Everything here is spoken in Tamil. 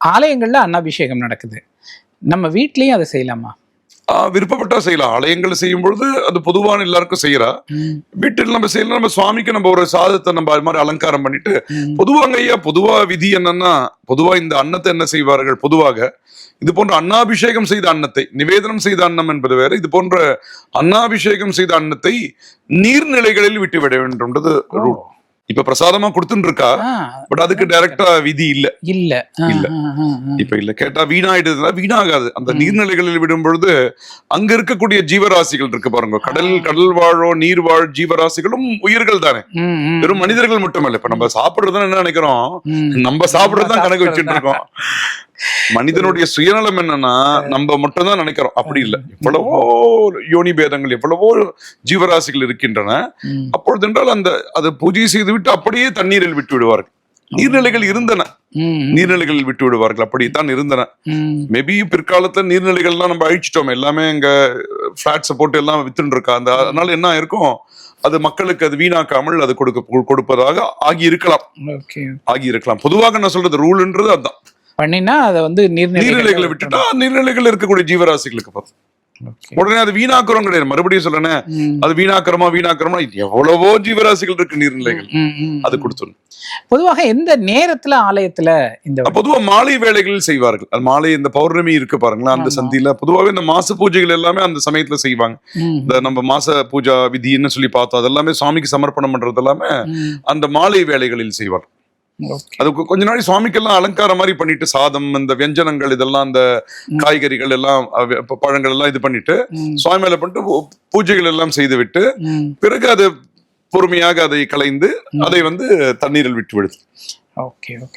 ஆலயங்கள்ல அன்னாபிஷேகம் நடக்குது. நம்ம வீட்லயும் அதை செய்யலாமா? விருப்பப்பட்டா செய்யலாம். ஆலயங்கள் செய்யும் பொழுது அது பொதுவான எல்லாருக்கும் செய்யறா. வீட்டில் நம்ம செய்யலாம் நம்ம சுவாமிக்கு நம்ம ஒரு சாதத்தை நம்ம அது மாதிரி அலங்காரம் பண்ணிட்டு பொதுவாங்க ஐயா பொதுவா விதி என்னன்னா பொதுவா இந்த அன்னத்தை என்ன செய்வார்கள்? பொதுவாக இது போன்ற அன்னாபிஷேகம் செய்த அன்னத்தை நிவேதனம் செய்த அன்னம் என்பது வேற இது போன்ற அன்னாபிஷேகம் செய்த அன்னத்தை நீர்நிலைகளில் விட்டு விட வேண்டும்ன்றது ரூல் இப்ப பிரசாதமா கொடுத்துட்டு இருக்கா பட் அதுக்கு டைரக்டா விதி இல்ல. இல்ல. இல்ல. இப்ப இல்ல கேட்டா வீணாயிடுதுன்னா வீணாகாது. அந்த நீர்நிலைகளில் விடும் பொழுது அங்க இருக்கக்கூடிய ஜீவராசிகள் இருக்கு பாருங்க. கடல் கடல் வாழோ நீர் வாழ் ஜீவராசிகளும் உயிர்கள் தானே. வெறும் மனிதர்கள் மட்டுமல்ல. இப்ப நம்ம சாப்பிடுறதுன்னு என்ன நினைக்கிறோம். நம்ம சாப்பிடுறதுதான் கணக்கு வச்சுட்டு இருக்கோம். மனிதனுடைய சுயநலம் என்னன்னா நம்ம மட்டும் தான் நினைக்கிறோம். அப்படி இல்ல. எவ்வளவோ யோனி பேதங்கள் எவ்வளவோ ஜீவராசிகள் இருக்கின்றன. அப்பொழுது என்றால் அந்த அதை பூஜை செய்து விட்டு அப்படியே தண்ணீரில் விட்டு விடுவார்கள். நீர்நிலைகள் இருந்தன. ம், நீர்நிலைகளில் விட்டு விடுவார்கள். அப்படித்தான் இருந்தன. மேபி பிற்காலத்துல நீர்நிலைகள்லாம் நம்ம அழிச்சிட்டோம். எல்லாமே இங்க பிளாட்ஸை போட்டு எல்லாம் வித்துன்னு இருக்கா அந்த அதனால என்ன இருக்கும் அது மக்களுக்கு அது வீணாக்காமல் அது கொடுக்க கொடுப்பதாக ஆகி இருக்கலாம் ஆகி இருக்கலாம் பொதுவாக நான் சொல்றது ரூல்ன்றது அதான். பண்ணினா அதை வந்து நீர்நிலைகளை விட்டுட்டா நீர்நிலைகள் இருக்கக்கூடிய ஜீவராசிகளுக்கு பார்த்து உடனே அது வீணாக்குறோம் கிடையாது. மறுபடியும் சொல்றேன் அது வீணாக்குறமா வீணாக்குறமா? எவ்வளவோ ஜீவராசிகள் இருக்கு நீர்நிலைகள். அது கொடுத்துரும். பொதுவாக எந்த நேரத்துல ஆலயத்துல இந்த பொதுவா மாலை வேளைகளில் செய்வார்கள். அது மாலை இந்த பௌர்ணமி இருக்கு பாருங்களேன் அந்த. சந்தியில. பொதுவாகவே இந்த மாச பூஜைகள் எல்லாமே அந்த சமயத்துல செய்வாங்க. இந்த நம்ம மாச பூஜா விதின்னு சொல்லி பார்த்தோம் அதெல்லாமே சுவாமிக்கு சமர்ப்பணம் பண்றது எல்லாமே. அந்த மாலை வேளைகளில் செய்வார் ஓகே அது கொஞ்ச நாள் சுவாமிக்கெல்லாம் அலங்காரம் மாதிரி பண்ணிட்டு சாதம் இந்த வியஞ்சனங்கள் இதெல்லாம் அந்த காய்கறிகள் எல்லாம் பழங்கள் எல்லாம் இது பண்ணிட்டு சுவாமி மேல பண்ணிட்டு பூஜைகள் எல்லாம் செய்து விட்டு. பிறகு அதை பொறுமையாக அதை கலைந்து அதை வந்து தண்ணீரில் விட்டு விடுது. Okay okay